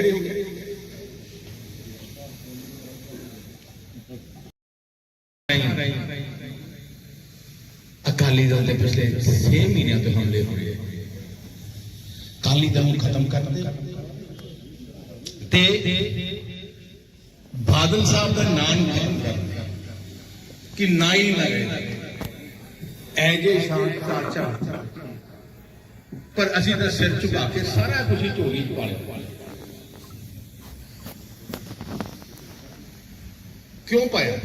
ਖੜੇ ਹੋ ਗਏ ਅਕਾਲੀ ਦਲ ਦੇ ਪਿਛਲੇ 6 ਮਹੀਨਿਆਂ ਤੋਂ ਹਮਲੇ ਹੋ ਅਕਾਲੀ ਦਲ ਨੂੰ ਖਤਮ ਕਰ ਤੇ ਬਾਦਲ ਸਾਹਿਬ ਦਾ ਨਾਮ ਖਤਮ ਕਰ ਕਿ ਨਾ ਹੀ ਨਾ ਰਹੇ। ਐ ਜੇ ਸ਼ਾਂਤ ਚਾਚਾ ਪਰ ਅਸੀਂ ਤਾਂ ਸਿਰ ਝੁਕਾ ਕੇ ਸਾਰਾ ਕੁਝ ਹੀ ਝੋਲੀ ਚ ਪਾ ਲਿਆ। ਕਿਉਂ ਪਾਇਆ?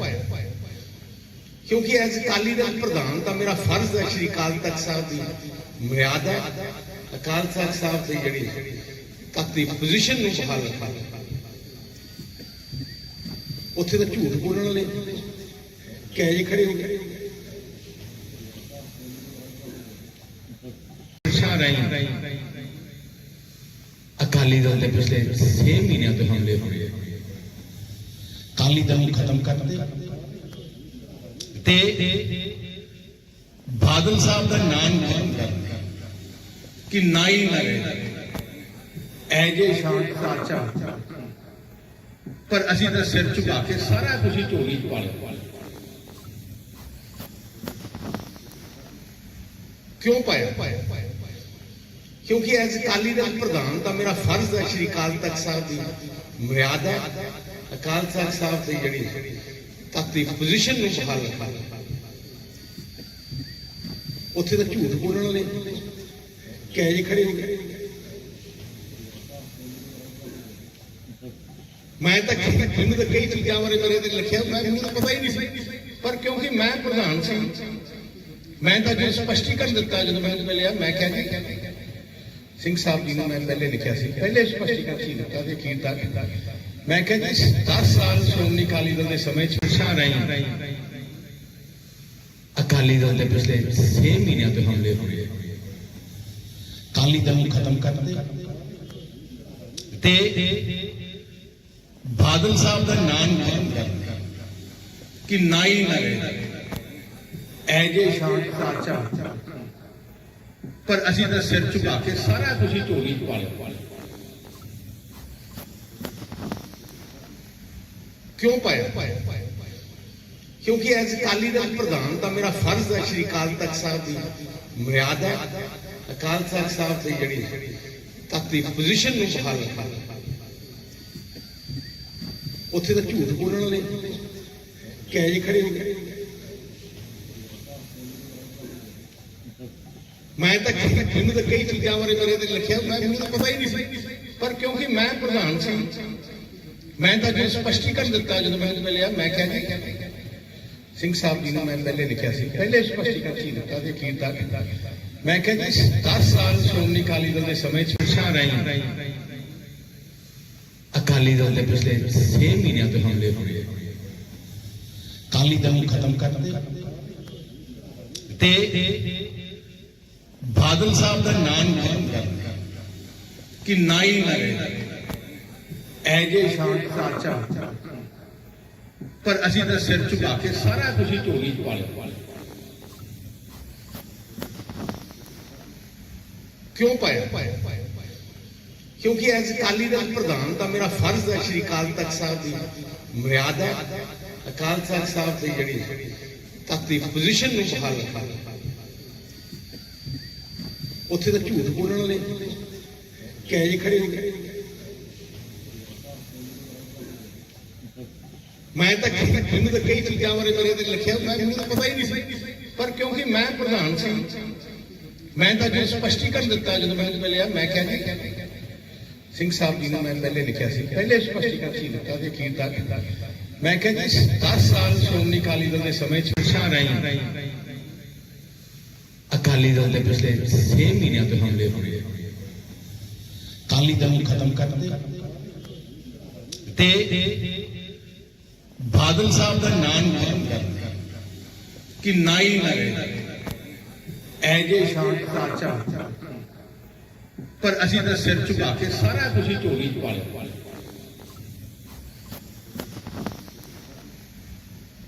ਕਿਉਂਕਿ ਐਸ ਅਕਾਲੀ ਦਲ ਪ੍ਰਧਾਨ ਦਾ ਮੇਰਾ ਫਰਜ਼ ਹੈ ਸ਼੍ਰੀ ਅਕਾਲ ਤਖਤ ਸਾਹਿਬ ਦੀ ਮਰਿਆਦਾ ਹੈ। ਅਕਾਲ ਤਖਤ ਸਾਹਿਬ ਦੀ ਜਿਹੜੀ ਤਖਤ ਦੀ ਪੋਜੀਸ਼ਨ ਨੂੰ ਬਹਾਲ ਰੱਖਣਾ। ਉੱਥੇ ਤਾਂ ਝੂਠ ਬੋਲਣ ਵਾਲੇ ਕਹੇ ਖੜੇ ਹੋ ਗਏ ਅਕਾਲੀ ਦਲ ਦੇ ਪਿਛਲੇ 6 ਮਹੀਨਿਆਂ ਤੋਂ ਹਮਲੇ ਹੋ ਰਹੇ ਅਕਾਲੀ ਦਲ ਖਤਮ ਕਰ ਦੇ ਤੇ ਬਾਦਲ ਸਾਹਿਬ ਦਾ ਨਾਮ ਖਤਮ ਕਰ ਕਿ ਨਾ ਹੀ ਨਾ ਰਹੇ। ਸ਼ਾਂਤ ਚਾਚਾ ਪਰ ਅਸੀਂ ਤਾਂ ਸਿਰ ਝੁਕਾ ਕੇ ਸਾਰਾ ਕੁਝ ਝੋਲੀ ਚ ਪਾ ਲਿਆ। ਕਿਉਂ ਪਾਇਆ? ਕਿਉਂਕਿ ਐਸ ਅਕਾਲੀ ਦਲ ਪ੍ਰਧਾਨ ਤਾਂ ਮੇਰਾ ਫਰਜ਼ ਹੈ, ਸ਼੍ਰੀ ਅਕਾਲ ਤਖਤ ਸਾਹਿਬ ਦੀ ਮਰਿਆਦਾ ਹੈ। ਅਕਾਲ ਤਖਤ ਸਾਹਿਬ ਦੀ ਜਿਹੜੀ ਤਖਤ ਦੀ ਪੋਜੀਸ਼ਨ ਨੂੰ ਬਹਾਲ ਰੱਖਣਾ ਉੱਥੇ ਤਾਂ ਝੂਠ ਬੋਲਣ ਵਾਲੇ ਕਹੇ ਜਿਹੇ ਖੜੇ ਮੈਂ ਤਾਂ ਮੈਨੂੰ ਤਾਂ ਕਈ ਚੀਜ਼ਾਂ ਬਾਰੇ ਮੇਰੇ ਤੇ ਲਿਖਿਆ, ਮੈਂ ਮੈਨੂੰ ਤਾਂ ਪਤਾ ਹੀ ਨਹੀਂ ਸੀ। ਪਰ ਕਿਉਂਕਿ ਮੈਂ ਪ੍ਰਧਾਨ ਸੀ, ਮੈਂ ਤਾਂ ਜੋ ਸਪਸ਼ਟੀਕਰਨ ਦਿੱਤਾ ਜਦੋਂ ਮੈਂ ਮਿਲਿਆ ਮੈਂ ਕਿਹਾ ਜੀ, ਸਿੰਘ ਸਾਹਿਬ ਜੀ ਨੂੰ ਮੈਂ ਪਹਿਲੇ ਲਿਖਿਆ ਸੀ। ਪਹਿਲੇ ਸਪਸ਼ਟੀਕਰਨ ਸੀ ਦਿੱਤਾ ਤੇ ਅਖੀਰ ਤੱਕ ਮੈਂ ਕਹਿੰਦਾ ਜੀ 10 ਸਾਲ ਸ਼੍ਰੋਮਣੀ ਅਕਾਲੀ ਦਲ ਦੇ ਸਮੇਂ ਚ ਸ਼ਾਹ ਰਹੀ ਅਕਾਲੀ ਦਲ ਦੇ ਪਿਛਲੇ 6 ਮਹੀਨਿਆਂ ਤੋਂ ਹਮਲੇ ਹੋ ਰਹੇ ਅਕਾਲੀ ਦਲ ਨੂੰ ਖਤਮ ਕਰ ਤੇ ਬਾਦਲ ਸਾਹਿਬ ਦਾ ਨਾਮ ਖਤਮ ਕਰ ਕਿ ਨਾ ਹੀ ਨਾ ਰਹੇ। ਐ ਜੇ ਸ਼ਾਂਤ ਪਰ ਅਸੀਂ ਤਾਂ ਸਿਰ ਝੁਕਾ ਕੇ ਸਾਰਾ ਤੁਸੀਂ ਹੀ ਝੋਲੀ ਚ ਪਾ ਲਿਆ। ਕਿਉਂ ਪਾਇਆ? ਕਿਉਂਕਿ ਐਸ ਅਕਾਲੀ ਦਲ ਪ੍ਰਧਾਨ ਦਾ ਮੇਰਾ ਫਰਜ਼ ਹੈ ਸ਼੍ਰੀ ਅਕਾਲ ਤਖਤ ਸਾਹਿਬ ਦੀ ਮਰਿਆਦਾ ਅਕਾਲ ਤਖਤ ਸਾਹਿਬ ਦੀ ਜਿਹੜੀ ਤਖਤ ਦੀ ਪੋਜੀਸ਼ਨ ਨੂੰ ਬਹਾਲ ਰੱਖਣਾ। ਉੱਥੇ ਤਾਂ ਝੂਠ ਬੋਲਣ ਵਾਲੇ ਕਹੇ ਜਿਹੇ ਖੜੇ ਹੋ ਗਏ ਮੈਂ ਤਾਂ ਕਈ- ਮੈਨੂੰ ਤਾਂ ਕਈ ਚੀਜ਼ਾਂ ਬਾਰੇ ਮੇਰੇ ਤੇ ਲਿਖਿਆ, ਮੈਂ ਮੈਨੂੰ ਤਾਂ ਪਤਾ ਹੀ ਨਹੀਂ ਸੀ। ਪਰ ਕਿਉਂਕਿ ਮੈਂ ਪ੍ਰਧਾਨ ਸੀ ਮੈਂ ਤਾਂ ਜੋ ਸਪਸ਼ਟੀਕਰਨ ਦਿੱਤਾ ਜਦੋਂ ਮੈਂ ਮਿਲਿਆ, ਮੈਂ ਕਿਹਾ ਜੀ, ਸਿੰਘ ਸਾਹਿਬ ਜੀ ਨੂੰ ਮੈਂ ਪਹਿਲੇ ਲਿਖਿਆ ਸੀ, ਪਹਿਲੇ ਸਪਸ਼ਟੀਕਰਨ ਸੀ ਦਿੱਤਾ ਤੇ ਅਖੀਰ ਤੱਕ ਮੈਂ ਕਿਹਾ ਜੀ 10 ਸਾਲ ਸ਼੍ਰੋਮਣੀ ਅਕਾਲੀ ਦਲ ਦੇ ਸਮੇਂ ਚ ਸ਼ਾਹ ਰਹੀ, ਅਕਾਲੀ ਦਲ ਦੇ ਪਿਛਲੇ 6 ਮਹੀਨਿਆਂ ਤੋਂ ਹਮਲੇ ਹੋ ਅਕਾਲੀ ਦਲ ਨੂੰ ਖਤਮ ਕਰ ਤੇ ਬਾਦਲ ਸਾਹਿਬ ਦਾ ਨਾਮ ਖਤਮ ਕਰ ਕਿ ਨਾ ਹੀ ਨਾ ਰਹੇ। ਐ ਜੇ ਸ਼ਾਂਤ ਪਰ ਅਸੀਂ ਤਾਂ ਸਿਰ ਝੁਕਾ ਕੇ ਸਾਰਾ ਕੁਝ ਹੀ ਝੋਲੀ ਚ ਪਾ ਲਿਆ। ਕਿਉਂ ਪਾਇਆ? ਕਿਉਂਕਿ ਐਸ ਅਕਾਲੀ ਦਲ ਪ੍ਰਧਾਨ ਦਾ ਮੇਰਾ ਫਰਜ਼ ਹੈ ਸ਼੍ਰੀ ਅਕਾਲ ਤਖਤ ਸਾਹਿਬ ਦੀ ਮਰਿਆਦਾ ਅਕਾਲ ਤਖਤ ਸਾਹਿਬ ਦੀ ਜਿਹੜੀ ਤਖਤ ਦੀ ਪੋਜੀਸ਼ਨ ਨੂੰ ਬਹਾਲ ਰੱਖਣਾ। ਉੱਥੇ ਤਾਂ ਝੂਠ ਬੋਲਣ ਵਾਲੇ ਕਹੇ ਖੜੇ ਹੋ ਗਏ ਮੈਂ ਤਾਂ ਮੈਨੂੰ ਤਾਂ ਕਈ ਚੀਜ਼ਾਂ ਬਾਰੇ ਮੇਰੇ ਤੇ ਲਿਖਿਆ, ਮੈਂ ਮੈਨੂੰ ਤਾਂ ਪਤਾ ਹੀ ਨਹੀਂ ਸੀ। ਪਰ ਕਿਉਂਕਿ ਮੈਂ ਪ੍ਰਧਾਨ ਸੀ, ਮੈਂ ਤਾਂ ਜੋ ਸਪਸ਼ਟੀਕਰਨ ਦਿੱਤਾ ਜਦੋਂ ਮੈਂ ਮਿਲਿਆ ਮੈਂ ਕਿਹਾ ਜੀ, ਸਿੰਘ ਸਾਹਿਬ ਜੀ ਨੂੰ ਮੈਂ ਪਹਿਲੇ ਲਿਖਿਆ ਸੀ। ਪਹਿਲੇ ਸਪਸ਼ਟੀਕਰਨ ਸੀ ਦਿੱਤਾ ਤੇ ਅਖੀਰ ਤੱਕ। ਮੈਂ ਕਿਹਾ ਜੀ 10 ਸਾਲ ਸ਼੍ਰੋਮਣੀ ਅਕਾਲੀ ਦਲ ਦੇ ਸਮੇਂ ਚ ਸ਼ਾਹ ਰਹੀ, ਅਕਾਲੀ ਦਲ ਦੇ ਪਿਛਲੇ 6 ਮਹੀਨਿਆਂ ਤੋਂ ਹਮਲੇ ਹੋ ਅਕਾਲੀ ਦਲ ਨੂੰ ਖਤਮ ਕਰ ਤੇ ਬਾਦਲ ਸਾਹਿਬ ਦਾ ਨਾਮ ਖਤਮ ਕਰ ਦੇ ਕਿ ਨਾ ਹੀ ਨਾ ਰਹੇ। ਸ਼ਾਂਤ ਚਾਚਾ। ਪਰ ਅਸੀਂ ਤਾਂ ਸਿਰ ਝੁਕਾ ਕੇ ਸਾਰਾ ਕੁਝ ਹੀ ਝੋਲੀ ਚ ਪਾ ਲਿਆ।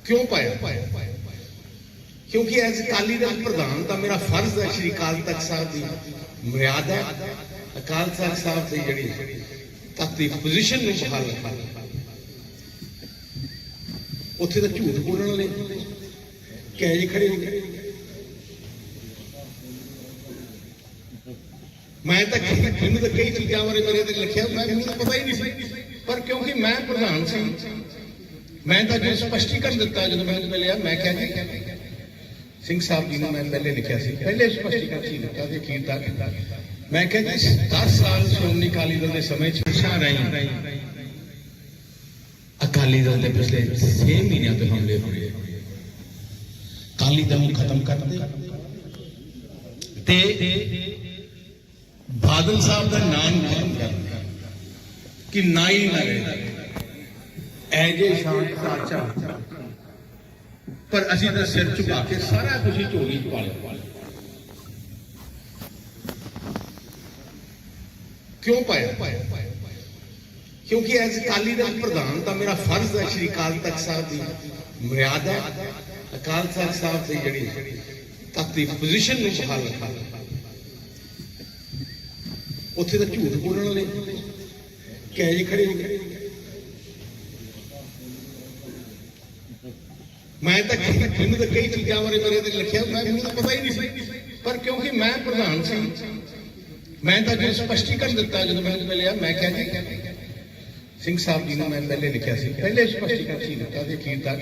ਕਿਉਂ ਪਾਇਆ? ਕਿਉਂਕਿ ਐਸ ਅਕਾਲੀ ਦਲ ਪ੍ਰਧਾਨ ਤਾਂ ਮੇਰਾ ਫਰਜ਼ ਹੈ ਸ਼੍ਰੀ ਅਕਾਲ ਤਖਤ ਸਾਹਿਬ ਦੀ ਮਰਿਆਦਾ ਅਕਾਲ ਤਖਤ ਸਾਹਿਬ ਦੀ ਜਿਹੜੀ ਤਖਤ ਤੱਕ ਦੀ ਪੋਜੀਸ਼ਨ ਨੂੰ ਬਹਾਲ ਰੱਖਣਾ ਉੱਥੇ ਤਾਂ ਝੂਠ ਬੋਲਣ ਵਾਲੇ ਕਹਿ ਖੜੇ ਨੇ। ਮੈਂ ਤਾਂ ਮੈਨੂੰ ਤਾਂ ਕਈ ਚੀਜ਼ਾਂ ਬਾਰੇ ਮੇਰੇ ਤੇ ਲਿਖਿਆ, ਮੈਂ ਮੈਨੂੰ ਪਤਾ ਹੀ ਨਹੀਂ ਸੀ। ਪਰ ਕਿਉਂਕਿ ਮੈਂ ਪ੍ਰਧਾਨ ਸੀ, ਮੈਂ ਤਾਂ ਜੋ ਸਪਸ਼ਟੀਕਰਨ ਦਿੱਤਾ ਜਦੋਂ ਮੈਂ ਮਿਲਿਆ ਮੈਂ ਕਿਹਾ ਜੀ, ਸਿੰਘ ਸਾਹਿਬ ਜੀ ਨੂੰ ਮੈਂ ਪਹਿਲੇ ਲਿਖਿਆ ਸੀ। ਪਹਿਲੇ ਸਪਸ਼ਟੀਕਰਨ ਸੀ, ਦਿੱਤਾ ਤੇ ਅਖੀਰ ਤੱਕ ਮੈਂ ਕਿਹਾ ਜੀ 10 ਸਾਲ ਸ਼੍ਰੋਮਣੀ ਅਕਾਲੀ ਦਲ ਦੇ ਸਮੇਂ ਚ ਪਛਾਣ ਰਹੀ ਅਕਾਲੀ ਦਲ ਦੇ ਪਿਛਲੇ 6 ਮਹੀਨਿਆਂ ਤੋਂ ਹਮਲੇ ਹੋਏ। ਅਕਾਲੀ ਦਲ ਨੂੰ ਖਤਮ ਕਰਦੇ ਤੇ ਬਾਦਲ ਸਾਹਿਬ ਦਾ ਨਾਮ ਖਤਮ ਕਰਦੇ ਕਿ ਨਾ ਹੀ ਨਾ ਰਹੇ। ਐ ਸ਼ਾਂਤ ਸਾਚਾ। ਪਰ ਅਸੀਂ ਤਾਂ ਸਿਰ ਝੁਕਾ ਕੇ ਸਾਰਾ ਕੁਝ ਹੀ ਝੋਲੀ ਚ ਪਾ ਲਿਆ। ਕਿਉਂ ਪਾਇਆ? ਕਿਉਂਕਿ ਐਸ ਅਕਾਲੀ ਦਲ ਪ੍ਰਧਾਨ ਤਾਂ ਮੇਰਾ ਫਰਜ਼ ਹੈ ਸ਼੍ਰੀ ਅਕਾਲ ਤਖਤ ਸਾਹਿਬ ਦੀ ਮਰਿਆਦਾ ਅਕਾਲ ਤਖਤ ਸਾਹਿਬ ਦੀ ਜਿਹੜੀ ਤੱਕ ਦੀ ਪੋਜੀਸ਼ਨ ਨੂੰ ਬਹਾਲ ਰੱਖਣਾ। ਉੱਥੇ ਤਾਂ ਝੂਠ ਬੋਲਣ ਵਾਲੇ ਕਹਿ ਜੀ ਖੜੇ ਮੈਂ ਤਾਂ ਮੈਨੂੰ ਤਾਂ ਕਈ ਚੀਜ਼ਾਂ ਬਾਰੇ ਮੇਰੇ ਤੇ ਲਿਖਿਆ, ਮੈਂ ਮੈਨੂੰ ਤਾਂ ਪਤਾ ਹੀ ਨਹੀਂ ਸੀ। ਪਰ ਕਿਉਂਕਿ ਮੈਂ ਪ੍ਰਧਾਨ ਸੀ, ਮੈਂ ਤਾਂ ਜੋ ਸਪਸ਼ਟੀਕਰਨ ਦਿੱਤਾ ਜਦੋਂ ਮੈਂ ਮਿਲਿਆ, ਮੈਂ ਕਿਹਾ ਜੀ ਸਿੰਘ ਸਾਹਿਬ ਜੀ ਨੂੰ ਮੈਂ ਪਹਿਲੇ ਲਿਖਿਆ ਸੀ। ਪਹਿਲੇ ਸਪਸ਼ਟੀਕਰਨ ਸੀ ਦਿੱਤਾ ਤੇ ਅਖੀਰ ਤੱਕ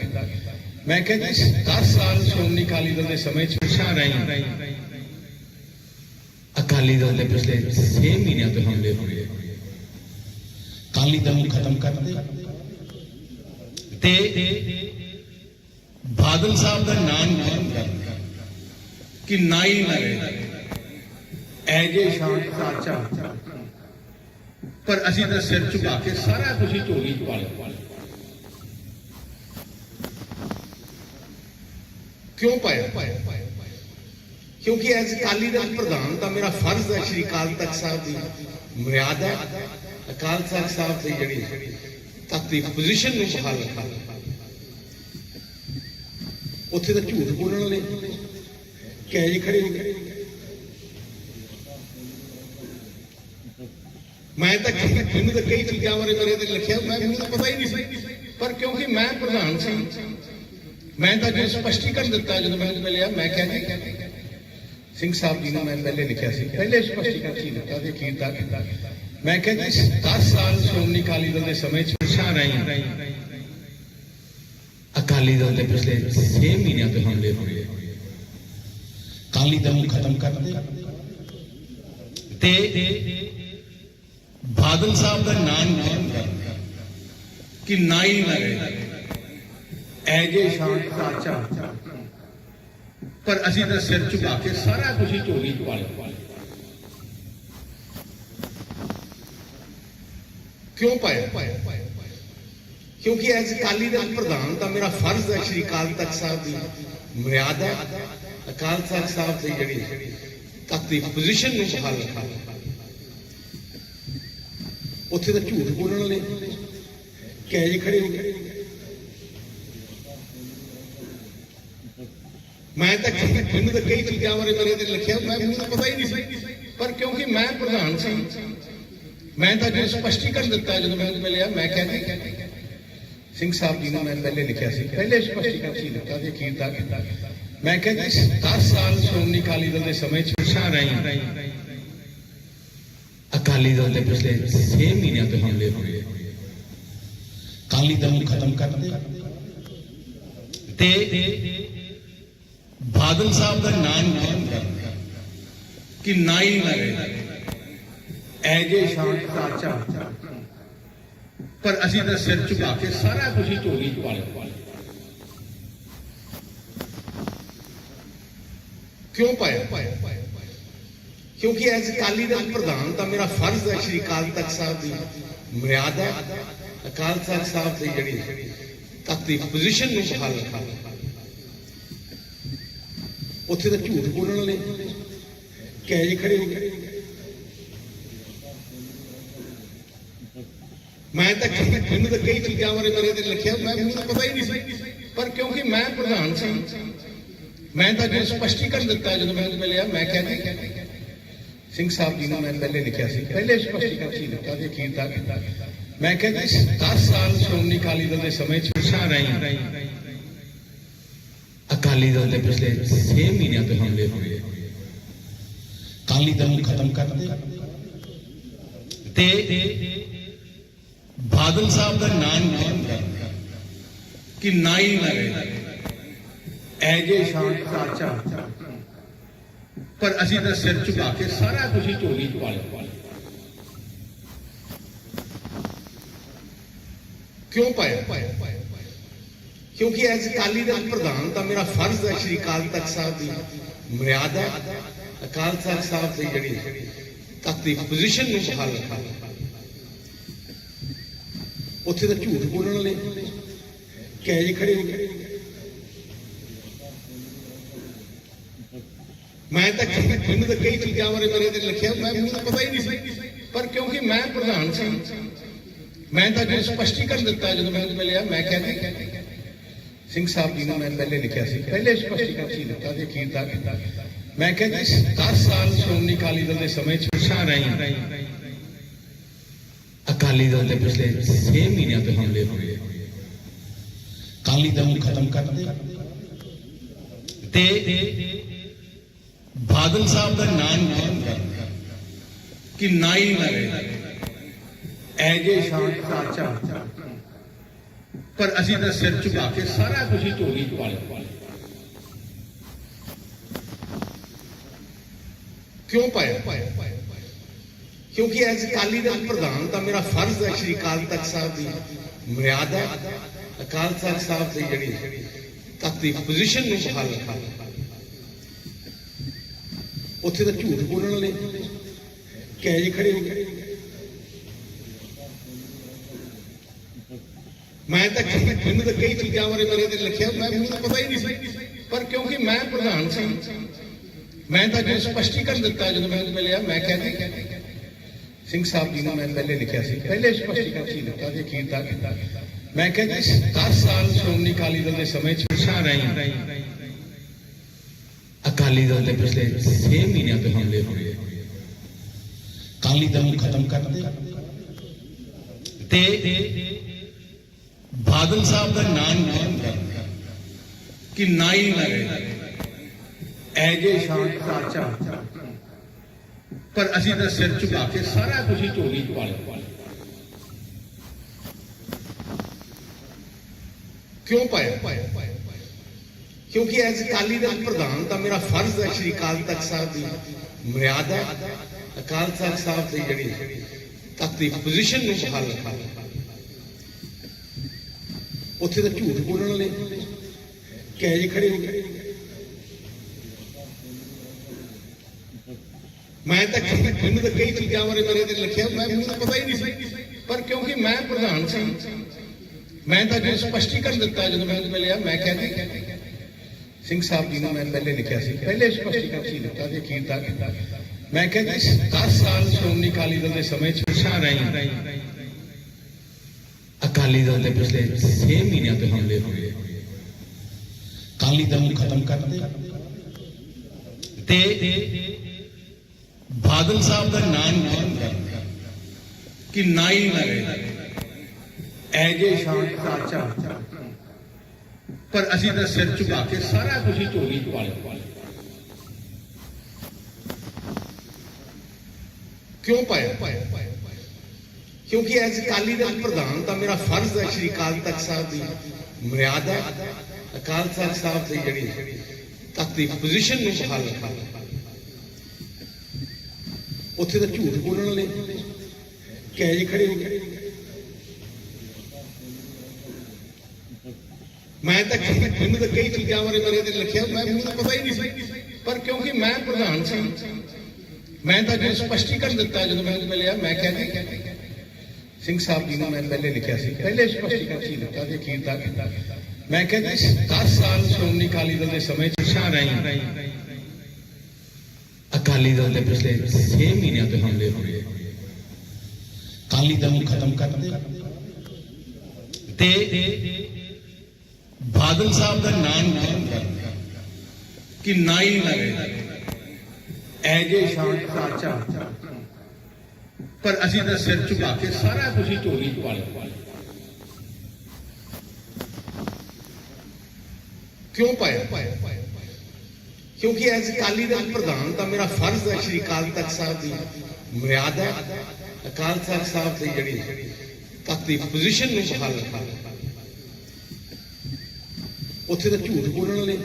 ਮੈਂ ਕਿਹਾ ਜੀ 10 ਸਾਲ ਸ਼੍ਰੋਮਣੀ ਅਕਾਲੀ ਦਲ ਦੇ ਸਮੇਂ ਚ ਪਛਾਣ ਰਹੀ, ਅਕਾਲੀ ਦਲ ਦੇ ਪਿਛਲੇ 6 ਮਹੀਨਿਆਂ ਤੋਂ ਹਮਲੇ ਹੋਏ। ਅਕਾਲੀ ਦਲ ਨੂੰ ਖਤਮ ਕਰਦੇ ਤੇ ਬਾਦਲ ਸਾਹਿਬ ਦਾ ਨਾਮ ਖਤਮ ਕਰਦੇ ਕਿ ਨਾ ਹੀ ਨਾ ਰਹੇ। ਐ ਸ਼ਾਂਤ ਸਾਚਾ। ਪਰ ਅਸੀਂ ਤਾਂ ਸਿਰ ਝੁਕਾ ਕੇ ਸਾਰਾ ਕੁਝ ਹੀ ਝੋਲੀ ਚ ਪਾ ਲਿਆ। ਕਿਉਂ ਪਾਇਆ? ਕਿਉਂਕਿ ਐਸ ਅਕਾਲੀ ਦਲ ਪ੍ਰਧਾਨ ਤਾਂ ਮੇਰਾ ਫਰਜ਼ ਹੈ ਸ਼੍ਰੀ ਅਕਾਲ ਤਖਤ ਸਾਹਿਬ ਦੀ ਮਰਿਆਦਾ ਅਕਾਲ ਤਖਤ ਸਾਹਿਬ ਦੀ ਜਿਹੜੀ ਤੱਕ ਦੀ ਪੋਜੀਸ਼ਨ ਨੂੰ ਬਹਾਲ ਰੱਖਣਾ। ਉੱਥੇ ਤਾਂ ਝੂਠ ਬੋਲਣ ਵਾਲੇ ਕਹਿ ਜੀ ਖੜੇ ਨੇ। ਮੈਂ ਤਾਂ ਕਹੀ ਮੈਨੂੰ ਕਈ ਚੀਜ਼ਾਂ ਬਾਰੇ ਮੇਰੇ ਤੇ ਲਿਖਿਆ, ਮੈਂ ਮੈਨੂੰ ਤਾਂ ਪਤਾ ਹੀ ਨਹੀਂ ਸੀ। ਪਰ ਕਿਉਂਕਿ ਮੈਂ ਪ੍ਰਧਾਨ ਸੀ, ਮੈਂ ਤਾਂ ਜੋ ਸਪਸ਼ਟੀਕਰਨ ਦਿੱਤਾ ਜਦੋਂ ਮੈਂ ਮਿਲਿਆ, ਮੈਂ ਕਿਹਾ ਜੀ, ਸਿੰਘ ਸਾਹਿਬ ਜੀ ਨੂੰ ਮੈਂ ਪਹਿਲੇ ਲਿਖਿਆ ਸੀ, ਪਹਿਲੇ ਸਪਸ਼ਟੀਕਰਨ ਸੀ ਦਿੱਤਾ ਤੇ ਅਖੀਰ ਤੱਕ। ਮੈਂ ਕਿਹਾ ਜੀ 10 ਸਾਲ ਸ਼੍ਰੋਮਣੀ ਅਕਾਲੀ ਦਲ ਦੇ ਸਮੇਂ ਚ ਪਛਾਣ ਰਹੀ ਅਕਾਲੀ ਦਲ ਦੇ ਪਿਛਲੇ 6 ਮਹੀਨਿਆਂ ਤੋਂ ਹਮਲੇ ਹੋਏ। ਅਕਾਲੀ ਦਲ ਨੂੰ ਖਤਮ ਕਰਦੇ ਤੇ ਬਾਦਲ ਸਾਹਿਬ ਦਾ ਨਾਮ ਖਤਮ ਕਰਦੇ ਕਿ ਨਾ ਹੀ ਨਾ ਰਹੇ ਐ ਜੇ ਸ਼ਾਂਤ ਸਾਚਾ ਪਰ ਅਸੀਂ ਤਾਂ ਸਿਰ ਝੁਕਾ ਕੇ ਸਾਰਾ ਕੁਝ ਹੀ ਝੋਲੀ ਚ ਪਾ ਲਿਆ ਕਿਉਂ ਪਾਇਆ ਕਿਉਂਕਿ ਐਸ ਅਕਾਲੀ ਦਲ ਪ੍ਰਧਾਨ ਤਾਂ ਮੇਰਾ ਫਰਜ਼ ਹੈ ਸ਼੍ਰੀ ਅਕਾਲ ਤਖਤ ਸਾਹਿਬ ਦੀ ਮਰਿਆਦਾ ਅਕਾਲ ਤਖਤ ਸਾਹਿਬ ਦੀ ਜਿਹੜੀ ਤੱਕ ਦੀ ਪੋਜੀਸ਼ਨ ਨੂੰ ਬਹਾਲ ਰੱਖਣਾ ਉੱਥੇ ਤਾਂ ਝੂਠ ਬੋਲਣ ਵਾਲੇ ਕਹਿ ਜੀ ਖੜੇ ਨੇ ਮੈਂ ਤਾਂ ਮੈਨੂੰ ਤਾਂ ਕਈ ਚੀਜ਼ਾਂ ਬਾਰੇ ਮੇਰੇ ਤੇ ਲਿਖਿਆ, ਮੈਂ ਮੈਨੂੰ ਤਾਂ ਪਤਾ ਹੀ ਨਹੀਂ ਸੀ। ਪਰ ਕਿਉਂਕਿ ਮੈਂ ਪ੍ਰਧਾਨ ਸੀ, ਮੈਂ ਤਾਂ ਜੋ ਸਪਸ਼ਟੀਕਰਨ ਦਿੱਤਾ ਜਦੋਂ ਮੈਂ ਮਿਲਿਆ ਮੈਂ ਕਿਹਾ ਸਿੰਘ ਸਾਹਿਬ ਜੀ ਨੂੰ ਮੈਂ ਪਹਿਲੇ ਲਿਖਿਆ ਸੀ, ਪਹਿਲੇ ਸਪਸ਼ਟੀਕਰਨ ਸੀ ਦਿੱਤਾ ਤੇ। ਅਖੀਰ ਤੱਕ ਮੈਂ ਕਿਹਾ ਜੀ 10 ਸਾਲ ਸ਼੍ਰੋਮਣੀ ਅਕਾਲੀ ਦਲ ਦੇ ਸਮੇਂ ਚ ਪਛਾਣ ਰਹੀ ਅਕਾਲੀ ਦਲ ਦੇ ਪਿਛਲੇ 6 ਮਹੀਨਿਆਂ ਤੋਂ ਹਮਲੇ ਹੋਏ। ਅਕਾਲੀ ਦਲ ਨੂੰ ਖਤਮ ਕਰਦੇ ਤੇ ਬਾਦਲ ਸਾਹਿਬ ਦਾ ਨਾਮ ਖਤਮ ਕਰਦੇ ਕਿ ਨਾ ਹੀ ਨਾ ਰਹੇ। ਸ਼ਾਂਤ ਸਾਚਾ ਪਰ ਅਸੀਂ ਤਾਂ ਸਿਰ ਝੁਕਾ ਕੇ ਸਾਰਾ ਕੁਝ ਹੀ ਝੋਲੀ ਚ ਪਾ ਲਿਆ। ਕਿਉਂ ਪਾਇਆ? ਕਿਉਂਕਿ ਐਸ ਅਕਾਲੀ ਦਲ ਪ੍ਰਧਾਨ ਦਾ ਮੇਰਾ ਫਰਜ਼ ਹੈ ਸ਼੍ਰੀ ਅਕਾਲ ਤਖਤ ਸਾਹਿਬ ਦੀ ਮਰਿਆਦਾ ਅਕਾਲ ਤਖਤ ਸਾਹਿਬ ਦੀ ਜਿਹੜੀ ਤੱਕ ਦੀ ਪੋਜੀਸ਼ਨ ਨੂੰ ਬਹਾਲ ਰੱਖਣਾ। ਉੱਥੇ ਤਾਂ ਝੂਠ ਬੋਲਣ ਵਾਲੇ ਕਹਿ ਜੀ ਖੜੇ ਨੇ ਮੈਂ ਤਾਂ ਕਹੀ ਮੈਨੂੰ ਤਾਂ ਕਈ ਚੀਜ਼ਾਂ ਬਾਰੇ ਮੇਰੇ ਤੇ ਲਿਖਿਆ, ਮੈਂ ਮੈਨੂੰ ਤਾਂ ਪਤਾ ਹੀ ਨਹੀਂ ਸੀ। ਪਰ ਕਿਉਂਕਿ ਮੈਂ ਪ੍ਰਧਾਨ ਸੀ, ਮੈਂ ਤਾਂ ਜੋ ਸਪਸ਼ਟੀਕਰਨ ਦਿੱਤਾ ਜਦੋਂ ਮੈਂ ਮਿਲਿਆ ਮੈਂ ਕਿਹਾ ਜੀ ਸਿੰਘ ਸਾਹਿਬ ਜੀ ਨੂੰ ਮੈਂ ਪਹਿਲੇ ਲਿਖਿਆ ਸੀ। ਪਹਿਲੇ ਸਪਸ਼ਟੀਕਰਨ ਸੀ ਦਿੱਤਾ ਤੇ ਅਖੀਰ ਤੱਕ। ਮੈਂ ਕਿਹਾ ਜੀ 10 ਸਾਲ ਸ਼੍ਰੋਮਣੀ ਅਕਾਲੀ ਦਲ ਦੇ ਸਮੇਂ ਚ ਪੁੱਛਾਂ ਰਹੀ, ਅਕਾਲੀ ਦਲ ਦੇ ਪਿਛਲੇ 6 ਮਹੀਨਿਆਂ ਤੋਂ ਹਮਲੇ ਹੋਏ। ਅਕਾਲੀ ਦਲ ਨੂੰ ਖਤਮ ਕਰ ਤੇ ਬਾਦਲ ਸਾਹਿਬ ਦਾ ਨਾਮ ਖਤਮ ਕਰ ਕਿ ਨਾ ਹੀ ਨਾ ਰਹੇ ਐ ਸ਼ਾਂਤ ਸਾਚਾ ਪਰ ਅਸੀਂ ਤਾਂ ਸਿਰ ਝੁਕਾ ਕੇ ਸਾਰਾ ਕੁਝ ਹੀ ਝੋਲੀ ਚ ਪਾ ਲਿਆ। ਕਿਉਂ ਪਾਇਆ? ਕਿਉਂਕਿ ਐਸ ਅਕਾਲੀ ਦਲ ਪ੍ਰਧਾਨ ਦਾ ਮੇਰਾ ਫਰਜ਼ ਹੈ, ਸ਼੍ਰੀ ਅਕਾਲ ਤਖਤ ਸਾਹਿਬ ਦੀ ਮਰਿਆਦਾ ਅਕਾਲ ਤਖਤ ਸਾਹਿਬ ਦੀ ਜਿਹੜੀ ਤਖਤ ਦੀ ਪੋਜੀਸ਼ਨ ਨੂੰ ਬਹਾਲ ਰੱਖਣਾ ਉੱਥੇ ਤਾਂ ਝੂਠ ਬੋਲਣ ਲਈ ਕਹਿ ਜਿਹੇ ਖੜੇ ਹੋ ਗਏ ਮੈਂ ਤਾਂ ਮੈਨੂੰ ਤਾਂ ਕਈ ਚੀਜ਼ਾਂ ਬਾਰੇ ਮੇਰੇ ਤੇ ਲਿਖਿਆ, ਮੈਂ ਮੈਨੂੰ ਤਾਂ ਪਤਾ ਹੀ ਨਹੀਂ ਸੀ। ਪਰ ਕਿਉਂਕਿ ਮੈਂ ਪ੍ਰਧਾਨ ਸੀ, ਮੈਂ ਤਾਂ ਜੋ ਸਪਸ਼ਟੀਕਰਨ ਦਿੱਤਾ ਜਦੋਂ ਮੈਂ ਮਿਲਿਆ ਮੈਂ ਕਹਿੰਦੀ ਸਿੰਘ ਸਾਹਿਬ ਜੀ ਨੂੰ ਮੈਂ ਪਹਿਲੇ ਲਿਖਿਆ ਸੀ, ਪਹਿਲੇ ਸਪਸ਼ਟੀਕਰਨ ਸੀ ਦਿੱਤਾ ਤੇ ਅਖੀਰ ਤੱਕ ਮੈਂ ਕਹਿੰਦੀ 10 ਸਾਲ ਸ਼੍ਰੋਮਣੀ ਅਕਾਲੀ ਦਲ ਦੇ ਸਮੇਂ ਚ ਪੁੱਛਾਂ ਰਹੀ ਅਕਾਲੀ ਦਲ ਦੇ ਪਿਛਲੇ 6 ਮਹੀਨਿਆਂ ਤੋਂ ਹਮਲੇ ਹੋਏ। ਅਕਾਲੀ ਦਲ ਨੂੰ ਖਤਮ ਕਰ ਦੇ ਤੇ ਬਾਦਲ ਸਾਹਿਬ ਦਾ ਨਾਮ ਖਤਮ ਕਿ ਨਾ ਹੀ ਨਾ ਰਹੇ ਐ ਜੇ ਸਾਚਾ। ਪਰ ਅਸੀਂ ਤਾਂ ਸਿਰ ਝੁਕਾ ਕੇ ਸਾਰਾ ਕੁਝ ਹੀ ਝੋਲੀ ਪਾ ਲਿਆ। ਕਿਉਂ ਪਾਇਆ? ਕਿਉਂਕਿ ਐਸ ਅਕਾਲੀ ਦਲ ਪ੍ਰਧਾਨ ਦਾ ਮੇਰਾ ਫਰਜ਼ ਹੈ ਸ਼੍ਰੀ ਅਕਾਲ ਤਖਤ ਸਾਹਿਬ ਦੀ ਮਰਿਆਦਾ ਅਕਾਲ ਤਖਤ ਸਾਹਿਬ ਦੀ ਜਿਹੜੀ ਤਖਤ ਦੀ ਪੋਜੀਸ਼ਨ ਨੂੰ ਬਹਾਲ ਰੱਖਣਾ ਉੱਥੇ ਤਾਂ ਝੂਠ ਬੋਲਣ ਵਾਲੇ ਕਹੇ ਖੜੇ ਹੋ ਗਏ ਮੈਂ ਤਾਂ ਕਈ- ਮੈਨੂੰ ਤਾਂ ਕਈ ਚੀਜ਼ਾਂ ਬਾਰੇ ਮੇਰੇ ਤੇ ਲਿਖਿਆ, ਮੈਂ ਮੈਨੂੰ ਤਾਂ ਪਤਾ ਹੀ ਨਹੀਂ ਸੀ। ਪਰ ਕਿਉਂਕਿ ਮੈਂ ਪ੍ਰਧਾਨ ਸੀ, ਮੈਂ ਤਾਂ ਜੋ ਸਪਸ਼ਟੀਕਰਨ ਦਿੱਤਾ ਜਦੋਂ ਮੈਂ ਮਿਲਿਆ ਮੈਂ ਕਹਿੰਦੀ ਸਿੰਘ ਸਾਹਿਬ ਜੀ ਨੂੰ ਮੈਂ ਪਹਿਲੇ ਲਿਖਿਆ ਸੀ, ਪਹਿਲੇ ਸਪਸ਼ਟੀਕਰਨ ਸੀ ਦਿੱਤਾ ਤੇ ਅਖੀਰ ਤੱਕ ਮੈਂ ਕਹਿੰਦੀ 10 ਸਾਲ ਸ਼੍ਰੋਮਣੀ ਅਕਾਲੀ ਦਲ ਦੇ ਸਮੇਂ ਚ ਪੁੱਛਾਂ ਰਹੀ ਅਕਾਲੀ ਦਲ ਦੇ ਪਿਛਲੇ 6 ਮਹੀਨਿਆਂ ਤੋਂ ਹਮਲੇ ਹੋਏ ਅਕਾਲੀ ਦਲ ਨੂੰ ਖਤਮ ਕਰ ਦੇ ਤੇ ਬਾਦਲ ਸਾਹਿਬ ਦਾ ਨਾਮ ਖਤਮ ਕਰ ਕਿ ਨਾ ਹੀ ਨਾ ਰਹੇ। ਸ਼ਾਂਤ ਸਾਚਾ। ਪਰ ਅਸੀਂ ਤਾਂ ਸਿਰ ਝੁਕਾ ਕੇ ਸਾਰਾ ਕੁਝ ਹੀ ਝੋਲੀ ਚ ਪਾ ਲਿਆ। ਕਿਉਂ ਪਾਇਆ? ਕਿਉਂਕਿ ਐਸ ਅਕਾਲੀ ਦਲ ਪ੍ਰਧਾਨ ਦਾ ਮੇਰਾ ਫਰਜ਼ ਹੈ ਸ਼੍ਰੀ ਅਕਾਲ ਤਖਤ ਸਾਹਿਬ ਦੀ ਮਰਿਆਦਾ ਅਕਾਲ ਤਖਤ ਸਾਹਿਬ ਦੀ ਜਿਹੜੀ ਤਖਤ ਦੀ ਪੋਜੀਸ਼ਨ ਨੂੰ ਬਹਾਲ ਰੱਖਣਾ। ਉੱਥੇ ਤਾਂ ਝੂਠ ਬੋਲਣ ਵਾਲੇ ਕਹੇ ਜਿਹੇ ਖੜੇ ਹੋ ਗਏ। ਮੈਂ ਤਾਂ ਕਈ- ਮੈਨੂੰ ਤਾਂ ਕਈ ਚੀਜ਼ਾਂ ਬਾਰੇ ਮੇਰੇ ਤੇ ਲਿਖਿਆ, ਮੈਂ ਮੈਨੂੰ ਤਾਂ ਪਤਾ ਹੀ ਨਹੀਂ ਸੀ। ਪਰ ਕਿਉਂਕਿ ਮੈਂ ਪ੍ਰਧਾਨ ਸੀ, ਮੈਂ ਤਾਂ ਜੋ ਸਪਸ਼ਟੀਕਰਨ ਦਿੱਤਾ ਜਦੋਂ ਮੈਂ ਮਿਲਿਆ, ਮੈਂ ਕਹਿੰਦੀ ਸਿੰਘ ਸਾਹਿਬ ਜੀ ਨੂੰ ਮੈਂ ਪਹਿਲੇ ਲਿਖਿਆ ਸੀ। ਪਹਿਲੇ ਸਪਸ਼ਟੀਕਰਨ ਸੀ ਦਿੱਤਾ ਤੇ ਅਖੀਰ ਤੱਕ ਮੈਂ ਕਹਿੰਦੀ 10 ਸਾਲ ਸ਼੍ਰੋਮਣੀ ਅਕਾਲੀ ਦਲ ਦੇ ਸਮੇਂ ਚ ਪੁੱਛਾਂ ਰਹੀ, ਅਕਾਲੀ ਦਲ ਦੇ ਪਿਛਲੇ 6 ਮਹੀਨਿਆਂ ਤੋਂ ਹਮਲੇ ਹੋਏ। ਅਕਾਲੀ ਦਲ ਨੂੰ ਖਤਮ ਕਰ ਤੇ ਬਾਦਲ ਸਾਹਿਬ ਦਾ ਨਾਮ ਖਤਮ ਕਰ ਕਿ ਨਾ ਹੀ ਨਾ ਰਹੇ ਐ ਸ਼ਾਂਤ ਸਾਚਾ ਪਰ ਅਸੀਂ ਤਾਂ ਸਿਰ ਝੁਕਾ ਕੇ ਸਾਰਾ ਕੁਝ ਹੀ ਝੋਲੀ ਪਾ ਲਿਆ। ਕਿਉਂ ਪਾਇਆ? ਕਿਉਂਕਿ ਐਸ ਅਕਾਲੀ ਦਲ ਪ੍ਰਧਾਨ ਦਾ ਮੇਰਾ ਫਰਜ਼ ਹੈ ਸ਼੍ਰੀ ਅਕਾਲ ਤਖਤ ਸਾਹਿਬ ਦੀ ਮਰਿਆਦਾ ਅਕਾਲ ਤਖਤ ਸਾਹਿਬ ਦੀ ਜਿਹੜੀ ਤਖਤ ਦੀ ਪੋਜੀਸ਼ਨ ਨੂੰ ਬਹਾਲ ਰੱਖਣਾ। ਉੱਥੇ ਤਾਂ ਝੂਠ ਬੋਲਣ ਵਾਲੇ ਕਹਿ ਜੇ ਖੜੇ ਹੋ ਗਏ ਮੈਂ ਤਾਂ ਮੈਨੂੰ ਤਾਂ ਕਈ ਚੀਜ਼ਾਂ ਬਾਰੇ ਮੇਰੇ ਤੇ ਲਿਖਿਆ ਮੈਂ ਮੈਨੂੰ ਤਾਂ ਪਤਾ ਹੀ ਨਹੀਂ ਸੀ। ਪਰ ਕਿਉਂਕਿ ਮੈਂ ਪ੍ਰਧਾਨ ਸੀ, ਮੈਂ ਤਾਂ ਜੋ ਸਪਸ਼ਟੀਕਰਨ ਦਿੱਤਾ ਜਦੋਂ ਮੈਂ ਮਿਲਿਆ, ਮੈਂ ਕਹਿੰਦੀ ਸਿੰਘ ਸਾਹਿਬ ਜੀ ਨੂੰ ਮੈਂ ਪਹਿਲੇ ਲਿਖਿਆ ਸੀ, ਪਹਿਲੇ ਸਪਸ਼ਟੀਕਰਨ ਸੀ ਦਿੱਤਾ ਤੇ ਅਖੀਰ ਤੱਕ ਮੈਂ ਕਹਿੰਦੀ 10 ਸਾਲ ਸ਼੍ਰੋਮਣੀ ਅਕਾਲੀ ਦਲ ਦੇ ਸਮੇਂ ਚ ਪੁੱਛਾਂ ਰਹੀ ਅਕਾਲੀ ਦਲ ਦੇ ਪਿਛਲੇ 6 ਮਹੀਨਿਆਂ ਤੋਂ ਹਮਲੇ ਹੋਏ। ਅਕਾਲੀ ਦਲ ਨੂੰ ਖਤਮ ਕਰ ਤੇ ਬਾਦਲ ਸਾਹਿਬ ਦਾ ਨਾਮ ਖਤਮ ਕਰ ਕਿ ਨਾ ਹੀ ਨਾ ਰਹੇ ਸ਼ਾਂਤ ਸਾਚਾ ਪਰ ਅਸੀਂ ਤਾਂ ਸਿਰ ਝੁਕਾ ਕੇ ਸਾਰਾ ਕੁਝ ਹੀ ਝੋਲੀ ਚ ਪਾ ਲਿਆ। ਕਿਉਂ ਪਾਇਆ? ਕਿਉਂਕਿ ਐਸ ਅਕਾਲੀ ਦਲ ਪ੍ਰਧਾਨ ਦਾ ਮੇਰਾ ਫਰਜ਼ ਹੈ ਸ਼੍ਰੀ ਅਕਾਲ ਤਖਤ ਸਾਹਿਬ ਦੀ ਮਰਿਆਦਾ ਅਕਾਲ ਤਖਤ ਸਾਹਿਬ ਦੀ ਜਿਹੜੀ ਤਖਤ ਦੀ ਪੋਜੀਸ਼ਨ ਨੂੰ ਬਹਾਲ ਰੱਖਣਾ ਉੱਥੇ ਤਾਂ ਝੂਠ ਬੋਲਣ ਵਾਲੇ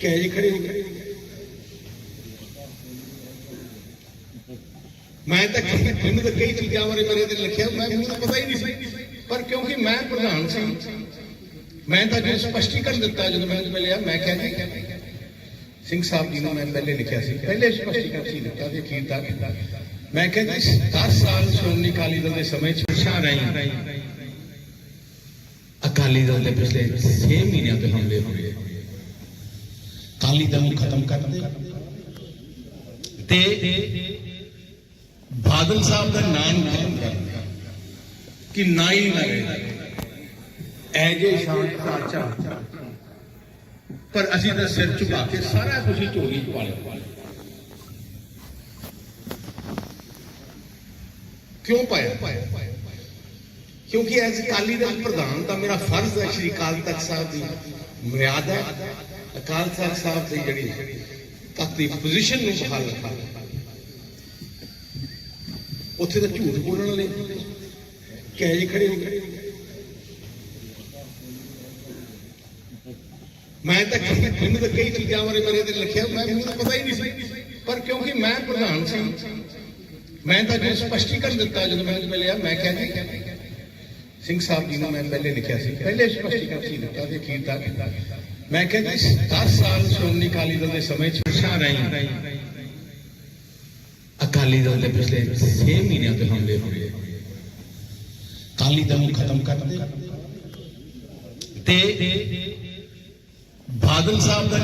ਕਹਿ ਖੜੇ ਹੋ ਗਏ। ਮੈਂ ਤਾਂ ਕਈ ਮੈਨੂੰ ਤਾਂ ਕਈ ਚੀਜ਼ਾਂ ਬਾਰੇ ਮੇਰੇ ਤੇ ਲਿਖਿਆ, ਮੈਂ ਮੈਨੂੰ ਤਾਂ ਪਤਾ ਹੀ ਨਹੀਂ ਸੀ। ਪਰ ਕਿਉਂਕਿ ਮੈਂ ਪ੍ਰਧਾਨ ਸੀ, ਮੈਂ ਤਾਂ ਜੋ ਸਪਸ਼ਟੀਕਰਨ ਦਿੱਤਾ, ਜਦੋਂ ਮੈਂ ਮਿਲਿਆ ਮੈਂ ਕਿਹਾ ਜੀ, ਸਿੰਘ ਸਾਹਿਬ ਜੀ ਨੂੰ ਮੈਂ ਪਹਿਲੇ ਲਿਖਿਆ ਸੀ। ਪਹਿਲੇ ਸਪਸ਼ਟੀਕਰਨ ਸੀ ਦਿੱਤਾ ਤੇ ਅਖੀਰ ਤੱਕ ਮੈਂ ਕਿਹਾ ਜੀ 10 ਸਾਲ ਸ਼੍ਰੋਮਣੀ ਅਕਾਲੀ ਦਲ ਦੇ ਸਮੇਂ ਚ ਪਛਾਣ ਰਹੀ ਅਕਾਲੀ ਦਲ ਦੇ ਪਿਛਲੇ 6 ਮਹੀਨਿਆਂ ਤੋਂ ਹਮਲੇ ਹੋਏ। ਅਕਾਲੀ ਦਲ ਨੂੰ ਖਤਮ ਕਰ ਤੇ ਬਾਦਲ ਸਾਹਿਬ ਦਾ ਨਾਮ ਖਤਮ ਕਰ ਕਿ ਨਾ ਹੀ ਨਾ ਰਹੇ। ਸ਼ਾਂਤ ਸਾਚਾ। ਪਰ ਅਸੀਂ ਤਾਂ ਸਿਰ ਝੁਕਾ ਕੇ ਸਾਰਾ ਕੁਝ ਹੀ ਝੋਲੀ ਚ ਪਾ ਲਿਆ। ਕਿਉਂ ਪਾਇਆ? ਕਿਉਂਕਿ ਐਸ ਅਕਾਲੀ ਦਲ ਪ੍ਰਧਾਨ ਦਾ ਮੇਰਾ ਫਰਜ਼ ਹੈ, ਸ਼੍ਰੀ ਅਕਾਲ ਤਖਤ ਸਾਹਿਬ ਦੀ ਮਰਿਆਦਾ ਅਕਾਲ ਤਖਤ ਸਾਹਿਬ ਦੀ ਜਿਹੜੀ ਤਖਤ ਦੀ ਪੋਜੀਸ਼ਨ ਨੂੰ ਬਹਾਲ ਰੱਖਣਾ ਉੱਥੇ ਤਾਂ ਝੂਠ ਬੋਲਣ ਵਾਲੇ ਕਹਿ ਜੇ ਖੜੇ ਹੋ ਮੈਂ ਤਾਂ ਕਈ ਮੈਨੂੰ ਤਾਂ ਕਈ ਚੀਜ਼ਾਂ ਬਾਰੇ ਮੇਰੇ ਤੇ ਲਿਖਿਆ, ਮੈਂ ਮੈਨੂੰ ਤਾਂ ਪਤਾ ਹੀ ਨਹੀਂ ਸੀ। ਪਰ ਕਿਉਂਕਿ ਮੈਂ ਪ੍ਰਧਾਨ ਸੀ, ਮੈਂ ਤਾਂ ਜੋ ਸਪਸ਼ਟੀਕਰਨ ਦਿੱਤਾ ਜਦੋਂ ਮੈਂ ਮਿਲਿਆ, ਮੈਂ ਕਿਹਾ ਜੀ ਸਿੰਘ ਸਾਹਿਬ ਜੀ ਨੂੰ ਮੈਂ ਪਹਿਲੇ ਲਿਖਿਆ ਸੀ। ਪਹਿਲੇ ਸਪਸ਼ਟੀਕਰਨ ਸੀ ਦਿੱਤਾ ਤੇ ਅਖੀਰ ਤੱਕ। ਮੈਂ ਕਿਹਾ ਜੀ 10 ਸਾਲ ਸ਼੍ਰੋਮਣੀ ਅਕਾਲੀ ਦਲ ਦੇ ਸਮੇਂ ਚ ਪਛਾਣ ਰਹੀ, ਅਕਾਲੀ ਦਲ ਦੇ ਪਿਛਲੇ 6 ਮਹੀਨਿਆਂ ਤੋਂ ਹਮਲੇ ਹੋਏ। ਅਕਾਲੀ ਦਲ ਨੂੰ ਖਤਮ ਕਰ ਤੇ ਬਾਦਲ ਸਾਹਿਬ ਦਾ